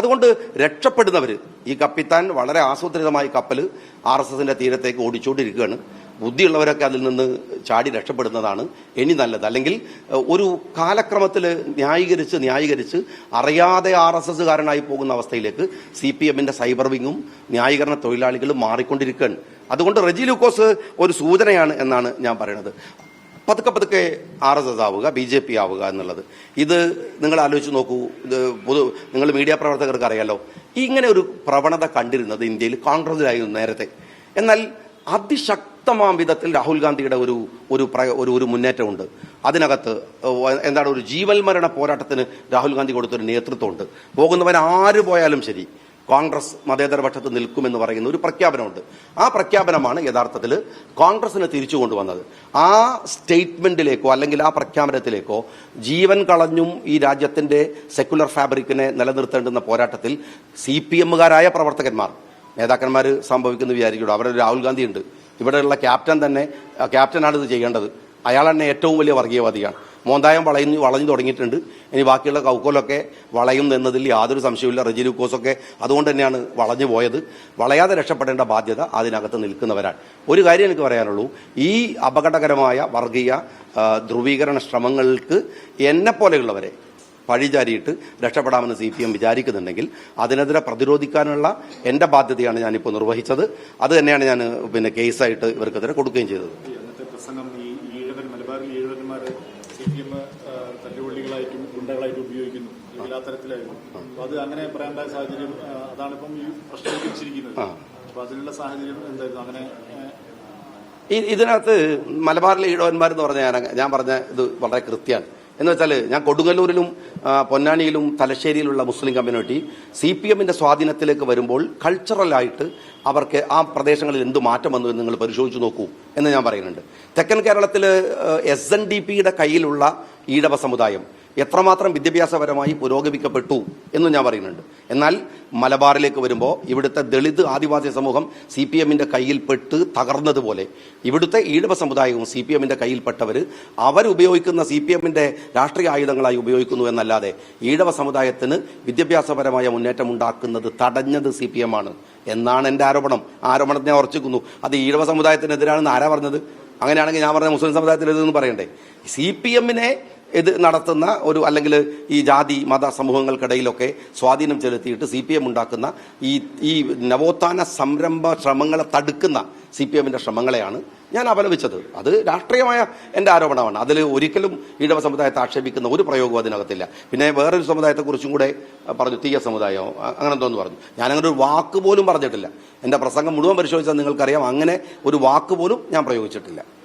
അതുകൊണ്ട് രക്ഷപ്പെടുന്നവർ ഈ കപ്പിത്താൻ വളരെ ആസൂത്രിതമായി കപ്പൽ ആർ എസ് എസിന്റെ തീരത്തേക്ക് ഓടിച്ചുകൊണ്ടിരിക്കുകയാണ് ബുദ്ധിയുള്ളവരൊക്കെ അതിൽ നിന്ന് ചാടി രക്ഷപ്പെടുന്നതാണ് ഇനി നല്ലത്. അല്ലെങ്കിൽ ഒരു കാലക്രമത്തിൽ ന്യായീകരിച്ച് ന്യായീകരിച്ച് അറിയാതെ ആർ എസ് എസ്സുകാരനായി പോകുന്ന അവസ്ഥയിലേക്ക് സി പി എമ്മിന്റെ സൈബർ വിങ്ങും ന്യായീകരണ തൊഴിലാളികളും മാറിക്കൊണ്ടിരിക്കുകയാണ്. അതുകൊണ്ട് റെജി ലൂക്കോസ് ഒരു സൂചനയാണ് എന്നാണ് ഞാൻ പറയുന്നത്. പതുക്കെ പതുക്കെ ആർ എസ് എസ് ആവുക ബി ജെ പി ആവുക എന്നുള്ളത്. ഇത് നിങ്ങൾ ആലോചിച്ച് നോക്കൂ. ഇത് പൊതു നിങ്ങൾ മീഡിയ പ്രവർത്തകർക്ക് അറിയാലോ. ഇങ്ങനെ ഒരു പ്രവണത കണ്ടിരുന്നത് ഇന്ത്യയിൽ കോൺഗ്രസിലായിരുന്നു നേരത്തെ. എന്നാൽ അതിശക്തമാം വിധത്തിൽ രാഹുൽ ഗാന്ധിയുടെ ഒരു ഒരു ഒരു ഒരു മുന്നേറ്റമുണ്ട്. അതിനകത്ത് എന്താണ് ഒരു ജീവൽ മരണ പോരാട്ടത്തിന് രാഹുൽ ഗാന്ധി കൊടുത്തൊരു നേതൃത്വമുണ്ട്. പോകുന്നവൻ ആര് പോയാലും ശരി. കോൺഗ്രസ് മതേതര പക്ഷത്ത് നിൽക്കുമെന്ന് പറയുന്ന ഒരു പ്രഖ്യാപനമുണ്ട്. ആ പ്രഖ്യാപനമാണ് യഥാർത്ഥത്തിൽ കോൺഗ്രസിനെ തിരിച്ചു കൊണ്ടുവന്നത്. ആ സ്റ്റേറ്റ്മെന്റിലേക്കോ അല്ലെങ്കിൽ ആ പ്രഖ്യാപനത്തിലേക്കോ ജീവൻ കളഞ്ഞും ഈ രാജ്യത്തിന്റെ സെക്യുലർ ഫാബ്രിക്കിനെ നിലനിർത്തേണ്ടുന്ന പോരാട്ടത്തിൽ സി പി എമ്മുകാരായ പ്രവർത്തകന്മാർ നേതാക്കന്മാർ സംഭവിക്കുന്നു വിചാരിക്കുള്ളൂ അവരുടെ രാഹുൽ ഗാന്ധിയുണ്ട്. ഇവിടെയുള്ള ക്യാപ്റ്റൻ തന്നെ ക്യാപ്റ്റനാണ് ഇത് ചെയ്യേണ്ടത്. അയാൾ തന്നെ ഏറ്റവും വലിയ വർഗീയവാദിയാണ്. മോന്തായം വളയുന്നു വളഞ്ഞു തുടങ്ങിയിട്ടുണ്ട്. ഇനി ബാക്കിയുള്ള കൗക്കോലൊക്കെ വളയും എന്നതിൽ യാതൊരു സംശയവുമില്ല. റെജി ലൂക്കോസൊക്കെ അതുകൊണ്ട് തന്നെയാണ് വളഞ്ഞു പോയത്. വളയാതെ രക്ഷപ്പെടേണ്ട ബാധ്യത അതിനകത്ത് നിൽക്കുന്നവരാണ്. ഒരു കാര്യം എനിക്ക് പറയാനുള്ളൂ. ഈ അപകടകരമായ വർഗീയ ധ്രുവീകരണ ശ്രമങ്ങൾക്ക് എന്നെ പോലെയുള്ളവരെ പഴിചാരിയിട്ട് രക്ഷപ്പെടാമെന്ന് സി പി എം വിചാരിക്കുന്നുണ്ടെങ്കിൽ അതിനെതിരെ പ്രതിരോധിക്കാനുള്ള എന്റെ ബാധ്യതയാണ് ഞാനിപ്പോൾ നിർവഹിച്ചത്. അത് തന്നെയാണ് ഞാൻ പിന്നെ കേസായിട്ട് ഇവർക്കെതിരെ കൊടുക്കുകയും ചെയ്തത്. പ്രസംഗം ഈ മലബാറിൽ സി പി എം തല്ലുകൊള്ളികളായിട്ടും ഗുണ്ടകളായിട്ടും ഉപയോഗിക്കുന്നു. എല്ലാ തരത്തിലായിരുന്നു. അപ്പൊ അത് അങ്ങനെ പറയേണ്ട സാഹചര്യം അതാണ് അതാണിപ്പം ഈ പ്രശ്നം വെച്ചിരിക്കുന്നത്. അപ്പൊ അതിനുള്ള സാഹചര്യം എന്തായിരുന്നു? അങ്ങനെ ഇതിനകത്ത് മലബാറിലെ ഈഴവന്മാരെന്ന് പറഞ്ഞ ഞാൻ ഞാൻ പറഞ്ഞ ഇത് വളരെ കൃത്യമാണ് എന്ന് വെച്ചാൽ ഞാൻ കൊടുങ്ങല്ലൂരിലും പൊന്നാനിയിലും തലശ്ശേരിയിലുള്ള മുസ്ലിം കമ്മ്യൂണിറ്റി സി പി എമ്മിന്റെ സ്വാധീനത്തിലേക്ക് വരുമ്പോൾ കൾച്ചറലായിട്ട് അവർക്ക് ആ പ്രദേശങ്ങളിൽ എന്ത് മാറ്റം വന്നു എന്ന് നിങ്ങൾ പരിശോധിച്ച് നോക്കൂ എന്ന് ഞാൻ പറയുന്നുണ്ട്. തെക്കൻ കേരളത്തിൽ എസ് എൻ ഡി പിയുടെ കയ്യിലുള്ള ഈഴവ സമുദായം എത്രമാത്രം വിദ്യാഭ്യാസപരമായി പുരോഗമിക്കപ്പെട്ടു എന്ന് ഞാൻ പറയുന്നുണ്ട്. എന്നാൽ മലബാറിലേക്ക് വരുമ്പോൾ ഇവിടുത്തെ ദളിത് ആദിവാസി സമൂഹം സി പി എമ്മിന്റെ കയ്യിൽപ്പെട്ട് തകർന്നതുപോലെ ഇവിടുത്തെ ഈഴവ സമുദായവും സി പി എമ്മിന്റെ കയ്യിൽപ്പെട്ടവർ അവരുപയോഗിക്കുന്ന സി പി എമ്മിന്റെ രാഷ്ട്രീയ ആയുധങ്ങളായി ഉപയോഗിക്കുന്നു എന്നല്ലാതെ ഈഴവ സമുദായത്തിന് വിദ്യാഭ്യാസപരമായ മുന്നേറ്റം ഉണ്ടാക്കുന്നത് തടഞ്ഞത് സി പി എം ആണ് എന്നാണ് എന്റെ ആരോപണം. ആരോപണത്തെ ഉറച്ചിക്കുന്നു. അത് ഈഴവ സമുദായത്തിനെതിരാണെന്ന് ആരാ പറഞ്ഞത്? അങ്ങനെയാണെങ്കിൽ ഞാൻ പറഞ്ഞ മുസ്ലിം സമുദായത്തിനെതിരെന്ന് പറയണ്ടേ. സി പി എമ്മിനെ ഇത് നടത്തുന്ന ഒരു അല്ലെങ്കിൽ ഈ ജാതി മത സമൂഹങ്ങൾക്കിടയിലൊക്കെ സ്വാധീനം ചെലുത്തിയിട്ട് സി പി എം ഉണ്ടാക്കുന്ന ഈ ഈ നവോത്ഥാന സംരംഭ ശ്രമങ്ങളെ തടുക്കുന്ന സി പി എമ്മിന്റെ ശ്രമങ്ങളെയാണ് ഞാൻ അപലപിച്ചത്. അത് രാഷ്ട്രീയമായ എന്റെ ആരോപണമാണ്. അതിൽ ഒരിക്കലും ഈഴവ സമുദായത്തെ ആക്ഷേപിക്കുന്ന ഒരു പ്രയോഗവും അതിനകത്തില്ല. പിന്നെ വേറൊരു സമുദായത്തെക്കുറിച്ചും കൂടെ പറഞ്ഞു തീയ സമുദായമോ അങ്ങനെ എന്തോന്ന് പറഞ്ഞു. ഞാനങ്ങനെ ഒരു വാക്ക് പോലും പറഞ്ഞിട്ടില്ല. എന്റെ പ്രസംഗം മുഴുവൻ പരിശോധിച്ചാൽ നിങ്ങൾക്കറിയാം. അങ്ങനെ ഒരു വാക്ക് പോലും ഞാൻ പ്രയോഗിച്ചിട്ടില്ല.